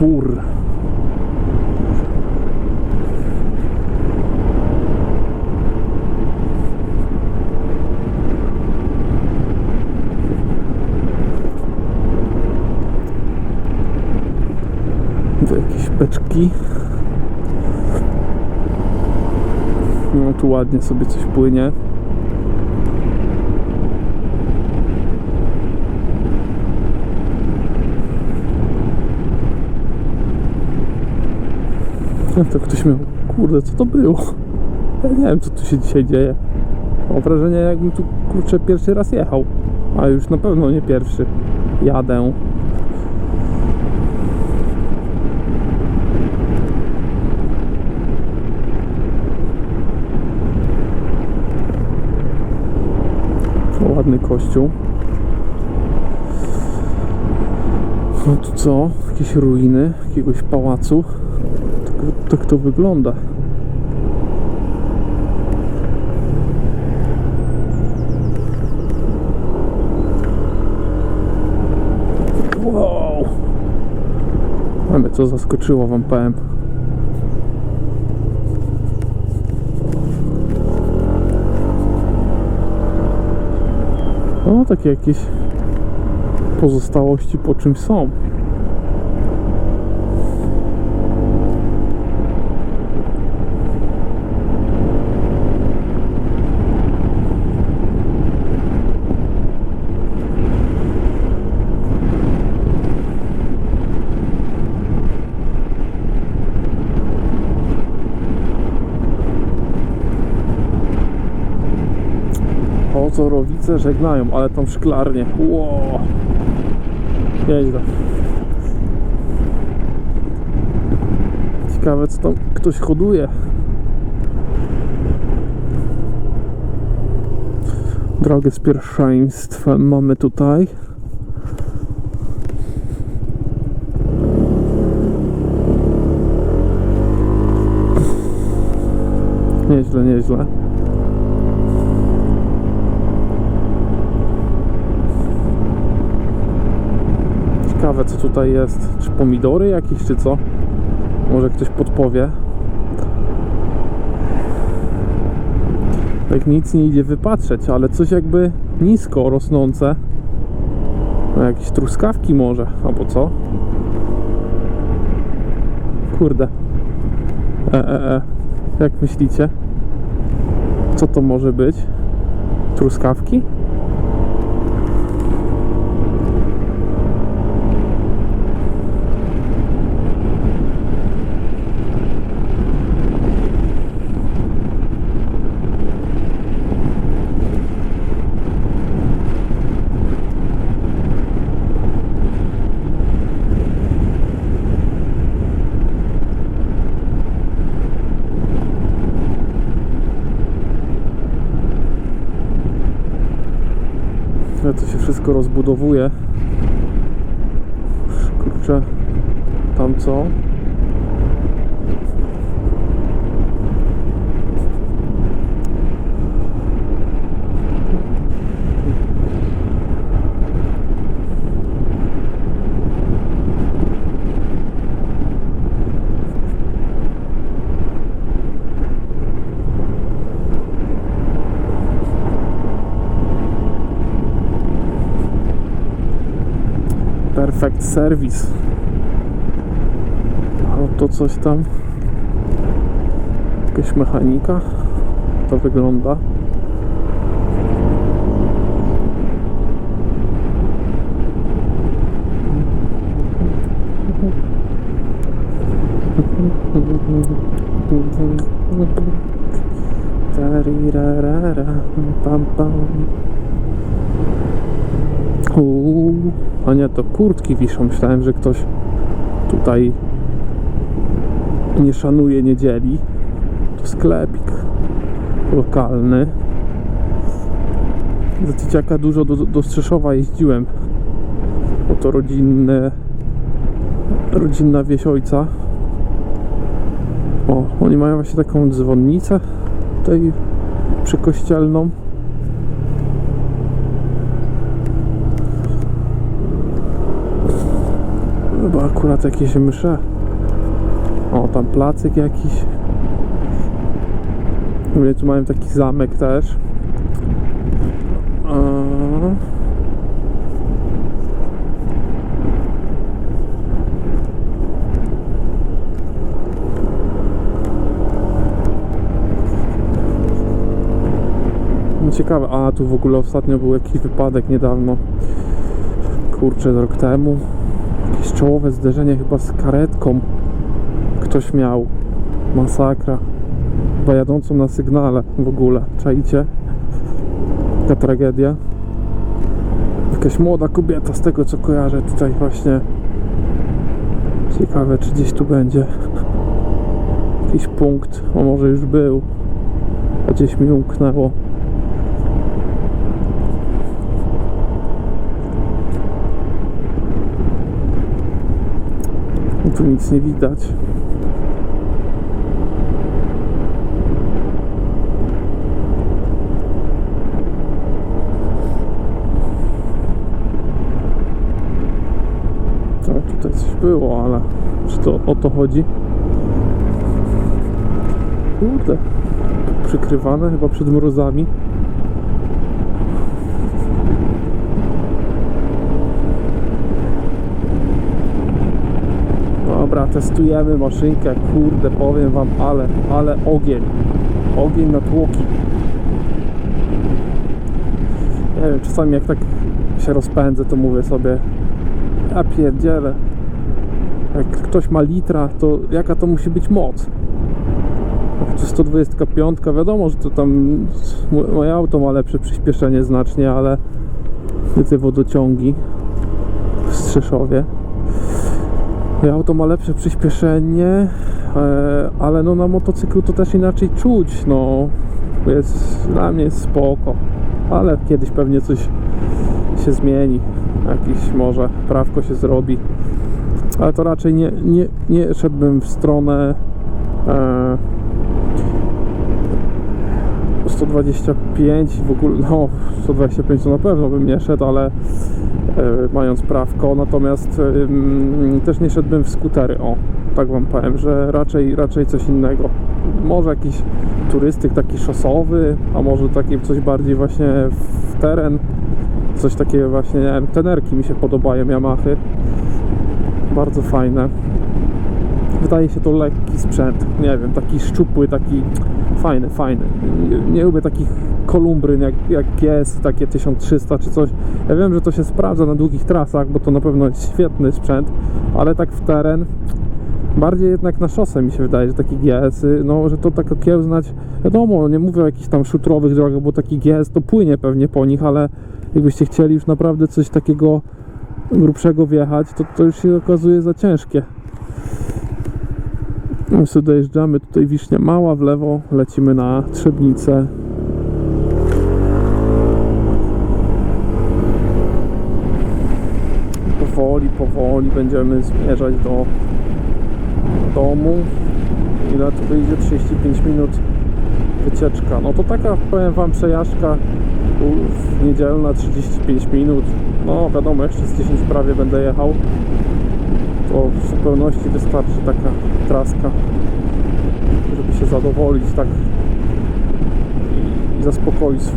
spór. Tu jakieś beczki. No tu ładnie sobie coś płynie. No to ktoś miał, kurde, co to było? Ja nie wiem, co tu się dzisiaj dzieje. Mam wrażenie, jakbym tu, kurczę, pierwszy raz jechał. A już na pewno nie pierwszy. Jadę. Ładny kościół. No tu co? Jakieś ruiny jakiegoś pałacu. Tak, to wygląda. Wow! Mamy co zaskoczyło wam powiem. No takie jakieś pozostałości po czymś są. Ozorowice żegnają, ale tam szklarnie. Wow. Nieźle. Ciekawe co tam ktoś hoduje. Drogę z pierwszeństwem mamy tutaj. Nieźle, nieźle. Ciekawe co tutaj jest. Czy pomidory jakieś, czy co? Może ktoś podpowie. Tak nic nie idzie wypatrzeć, ale coś jakby nisko rosnące. No jakieś truskawki może, albo co? Kurde. E, e, e. Jak myślicie? Co to może być? Truskawki? Ale to się wszystko rozbudowuje. Kurczę, tam co? Perfect Service. A to coś tam. Jakaś mechanika. To wygląda. Tarirarara, pam pam. Uuu, a nie, to kurtki wiszą. Myślałem, że ktoś tutaj nie szanuje niedzieli. To sklepik lokalny. Za dzieciaka dużo do, do Strzeszowa jeździłem. Bo to rodzinne, rodzinna wieś ojca. O, oni mają właśnie taką dzwonnicę tutaj przykościelną. Chyba akurat jakieś msze. O, tam placyk jakiś. Mówię, tu mają taki zamek też. No ciekawe, a tu w ogóle ostatnio był jakiś wypadek niedawno. Kurczę, rok temu. Jakieś czołowe zderzenie chyba z karetką. Ktoś miał. Masakra. Chyba jadącą na sygnale w ogóle. Czaicie? Taka tragedia. Jakaś młoda kobieta z tego co kojarzę tutaj właśnie. Ciekawe czy gdzieś tu będzie. Jakiś punkt. A może już był. A gdzieś mi umknęło. Tu nic nie widać. To tutaj coś było, ale czy to o to chodzi? Kurde. Przykrywane chyba przed mrozami. Testujemy maszynkę, kurde, powiem wam, ale, ale ogień. Ogień na tłoki. Nie wiem, czasami jak tak się rozpędzę, to mówię sobie, ja pierdzielę. Jak ktoś ma litra, to jaka to musi być moc? To 125, wiadomo, że to tam mo- moje auto ma lepsze przyspieszenie znacznie, ale te wodociągi w Strzeszowie. Auto ma lepsze przyspieszenie, e, ale no na motocyklu to też inaczej czuć, no. Jest, dla mnie jest spoko, ale kiedyś pewnie coś się zmieni, jakiś może prawko się zrobi, ale to raczej nie, nie, nie szedłbym w stronę e, 125 w ogóle, no 125 to na pewno bym nie szedł, ale mając prawko, natomiast e, też nie szedłbym w skutery, o, tak wam powiem, że raczej, raczej coś innego. Może jakiś turystyk taki szosowy, a może taki coś bardziej właśnie w teren, coś takiego właśnie, nie wiem, tenerki mi się podobają, Yamahy, bardzo fajne. Wydaje się to lekki sprzęt, nie wiem, taki szczupły, taki fajny, fajny. Nie, nie lubię takich kolumbryn jak, jak GS, takie 1300 czy coś. Ja wiem, że to się sprawdza na długich trasach, bo to na pewno jest świetny sprzęt, ale tak w teren, bardziej jednak na szosę mi się wydaje, że taki GS, -y, no, że to tak okiełznać, wiadomo, nie mówię o jakichś tam szutrowych drogach, bo taki GS to płynie pewnie po nich, ale jakbyście chcieli już naprawdę coś takiego grubszego wjechać, to, to już się okazuje za ciężkie. My sobie dojeżdżamy, tutaj Wisznia Mała w lewo, lecimy na Trzebnicę. Powoli, powoli będziemy zmierzać do domu. Ile to wyjdzie? 35 minut wycieczka. No to taka, powiem Wam, przejażdżka w niedzielna 35 minut. No wiadomo, jeszcze z 10 prawie będę jechał to w zupełności wystarczy taka traska, żeby się zadowolić tak i, zaspokoić swój